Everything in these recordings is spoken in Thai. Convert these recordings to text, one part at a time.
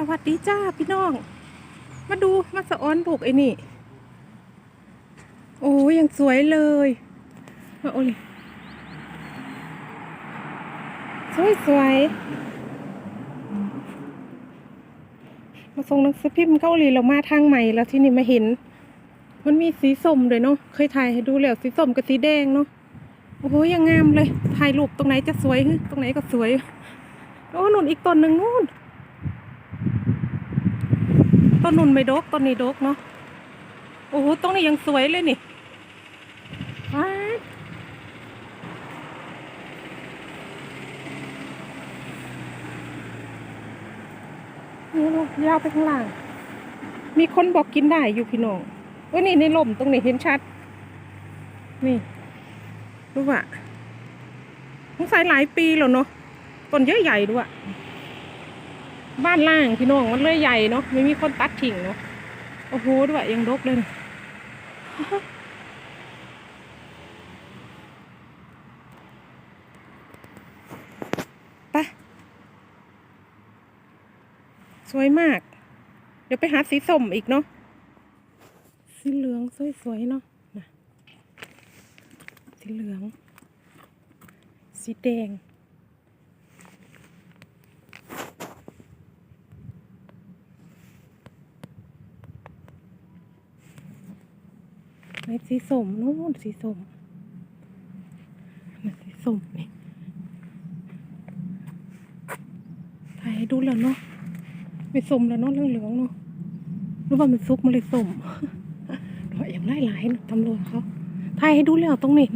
สวัสดีจ้าพี่น้อง มาดูมาสะอ้อนลูกไอ้นี่ โอ้ยังสวยเลยมาโอ้ยสวยสวยมาส่งหนังสือพิมพ์เกาหลีเรามาทางใหม่แล้วที่นี่มาเห็น มันมีสีส้มเลยเนาะเคยถ่ายให้ดูแล้วสีส้มกับสีแดงเนาะโอ้โหยังงามเลยถ่ายรูปตรงไหนจะสวยตรงไหนก็สวยโอ้นุ่นอีกต้นหนึ่งนู่น ต้นนุ่นไม่ดกต้นนี้ดกเนาะโอ้โหตรงนี้ยังสวยเลยนี่นี่เนาะยาวไปข้างล่าง มีคนบอกกินได้อยู่พี่น้องเอ้ยนี่ในลมตรงนี้เห็นชัด นี่รู้ป่ะสงสัยหลายปีแล้วเนาะต้นเยอะใหญ่ด้วย บ้านล่างพี่น้องมันเลยใหญ่เนาะไม่มีคนตัดทิ้งเนาะโอ้โหด้วยยังดกเลยนะสวยมาก เดี๋ยวไปหาสีส้มอีกเนาะสีเหลืองสวยๆเนาะนะสีเหลือง สีแดง ไอ้สีส้มนู่นสีส้มน่ะสีส้มนี่ถ่ายให้ดูแล้วเนาะไม่ส้มแล้วเนาะเหลืองๆเนาะรู้ว่ามันซุกมันเลยส้มเราอย่างไล่หลายตำรวจเขาถ่ายให้ดูแล้วตรงนี้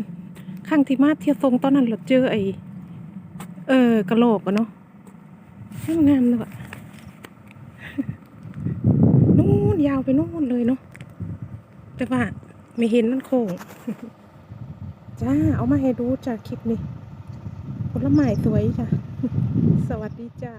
ข้างที่มาเที่ยวทรงตอนนั้นเราเจอไอ้เออกระโหลกอะเนาะงามงามเลยอะนู่นยาวไปนู่นเลยเนาะแต่ว่า ไม่เห็นมันโค้งจ้า เอามาให้ดูจากคลิปนี้ผลไม้สวยจ้ะ สวัสดีจ้า